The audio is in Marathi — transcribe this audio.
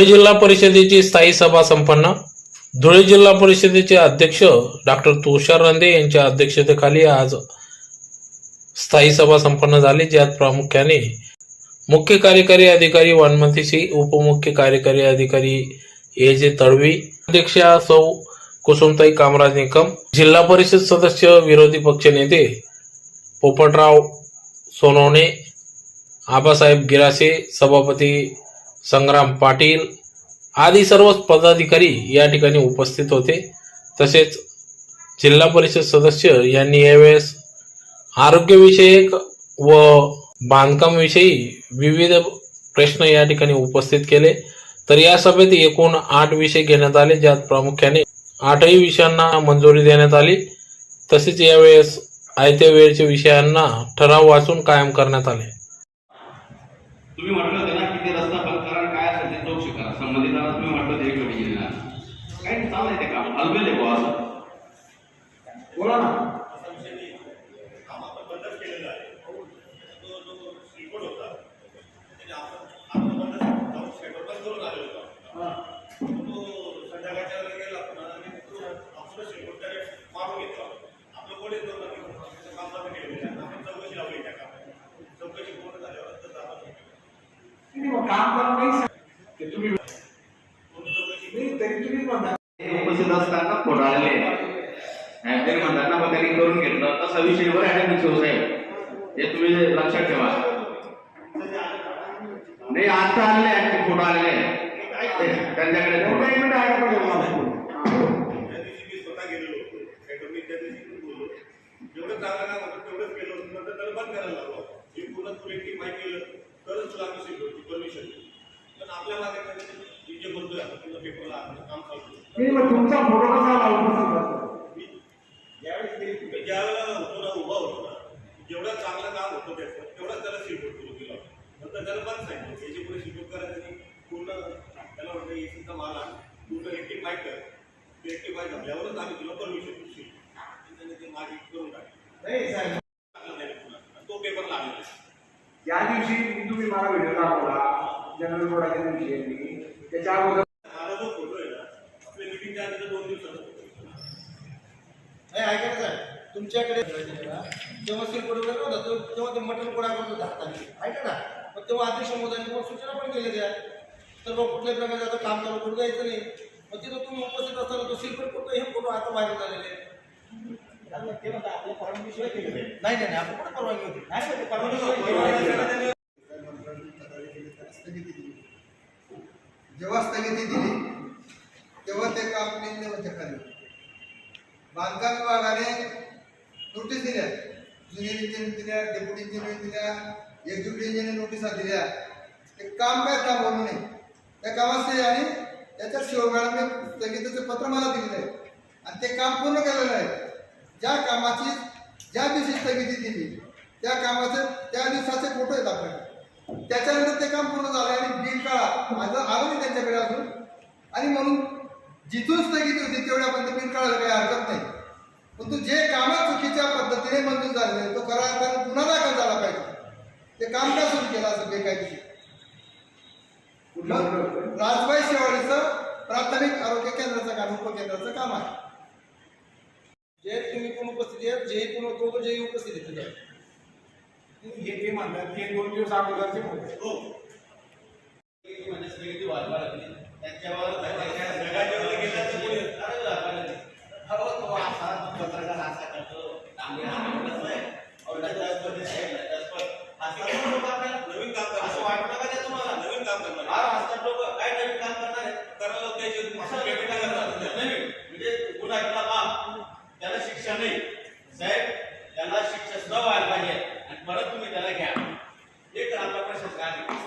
धुळे जिल्हा परिषदेची स्थायी सभा संपन्न. धुळे जिल्हा परिषदेचे अध्यक्ष डॉक्टर तुषार रंदे यांच्या अध्यक्षतेखाली आज स्थायी सभा संपन्न झाली. ज्यात प्रामुख्याने मुख्य कार्यकारी अधिकारी वानमतीसी उपमुख्य कार्यकारी अधिकारी ए जे तडवी अध्यक्षा सौ कुसुमताई कामराज निकम जिल्हा परिषद सदस्य विरोधी पक्ष नेते पोपटराव सोनवणे आबासाहेब गिरासे सभापती संग्राम पाटील आदी सर्वच पदाधिकारी या ठिकाणी उपस्थित होते. तसेच जिल्हा परिषद सदस्य यांनी यावेळेस आरोग्यविषयक व बांधकामविषयी विविध प्रश्न या ठिकाणी उपस्थित केले. तर या सभेत एकूण आठ विषय घेण्यात आले ज्यात प्रामुख्याने आठही विषयांना मंजुरी देण्यात आली. तसेच यावेळेस आयत्या वेळच्या विषयांना ठराव वाचून कायम करण्यात आले तुम्ही म्हटलं होते ना की ते रस्ता बंद करा आणि काय असेल ते चौकशी करा संबंधितांना तुम्ही म्हटलं होते एक वेळी गेले ना काही नाही, चाललंय ते काम हलवेल आहे बुवा असं बोला ना। नाही, मग काम करा नाही ते तुम्ही नाही तरी तुम्ही म्हणता ते उपस्थित असताना फोटो आलेले आहेत. हा, तरी म्हणतात ना मग त्यांनी करून घेतलं. तसा विषय बरं आहे ना शिवसाहेब हे तुम्ही लक्षात ठेवा. नाही आता आहेत ते फोटो आलेले त्यांच्याकडे एक फोटो. मिनिट आहे होतो पण जेवढं चांगलं काम होतं तेवढंच केलं होतं नंतर त्याला बंद करायला लागलो पूर्ण माहिती केलं तरच तुला आम्ही परमिशन पण जे बोलतोय तुला पेपरला काम आहे. तुमचा फोटो कसा आला उपस्थित राहतो? मी ज्यावेळेस मी मी ज्या वेळेला होतो ना उभा होतो ना. जेवढं चांगलं काम होतं त्याचं तेवढं त्याला शिकवत सुरू केलं नंतर त्याला बंद सांगितलं याची पुढे शिकवत करायचं नाही पूर्ण त्याला म्हटलं एसीचा माल आण. पूर्ण एकटी माईक कर. ते एकटी माईक झाल्यावरच आम्ही तुला परमिशन देऊ त्याने ते माझी करून टाकलं. तो पेपर लागला. त्या दिवशी मी तुम्ही मला व्हिडिओ दाखवला जनरल बोर्डाच्या दिवशी मी त्याच्या अगोदर माझा जो फोटो आहे ना आपल्या मिटिंगच्या आधी दोन दिवसाचा फोटो आहे. नाही ऐका ना साहेब. तुमच्याकडे जेव्हा सिलकोड वगैरे होता तो- तेव्हा ते मटण गोळा करत होता हाताने. ऐका ना? मग तेव्हा अध्यक्ष महोदयांनी सूचना पण केल्या त्या. तर मग कुठल्याही प्रकारचं आता काम चालू करू द्यायचं नाही. मग तिथं तुम्ही उपस्थित असताना तो सिल्पर फोटो हे फोटो आता व्हायरल झालेले नाही नाही नाही आपण कुठे परवानगी होती? जेव्हा स्थगिती दिली तेव्हा ते काम नेमण्याच्या खाली. बांधकाम विभागाने नोटीस दिल्या. इंजिनियर इंजिनियर दिल्या डेप्युटी इंजिनियर दिल्या एक्झिक्युटिव्ह इंजिनियर नोटिसा दिल्या. ते काम काय थांबवलं नाही. त्या कामाचे आणि त्याच्या शिव स्थगितीचं पत्र मला दिलेलं आहे. आणि ते काम पूर्ण केलेलं आहे. ज्या कामाची ज्या दिवशी स्थगिती दिली त्या कामाचे त्या दिवसाचे फोटो आहेत आपल्याकडे. त्याच्यानंतर ते काम पूर्ण झालं आणि बिल काळा माझं आलं नाही त्यांच्याकडे अजून. आणि म्हणून जिथून स्थगिती होती तेवढ्यापर्यंत बिल काढायला काही हरकत नाही. पद्धतीने मंजूर झालेले तो करा कारण पुन्हा दाखल झाला पाहिजे. ते काम का सुरू केलं असं बेकायदेशीर. राजबाई शेवाळीचं प्राथमिक आरोग्य केंद्राचं काम उपकेंद्राचं काम आहे. जे तुम्ही पण उपस्थित आहेत जे कोण दोघं जे उपस्थित आहेत तिथं. हे ते म्हणतात की हे दोन दिवस अगोदरचे फोटो हो. म्हणजे वाढवायला Thank you.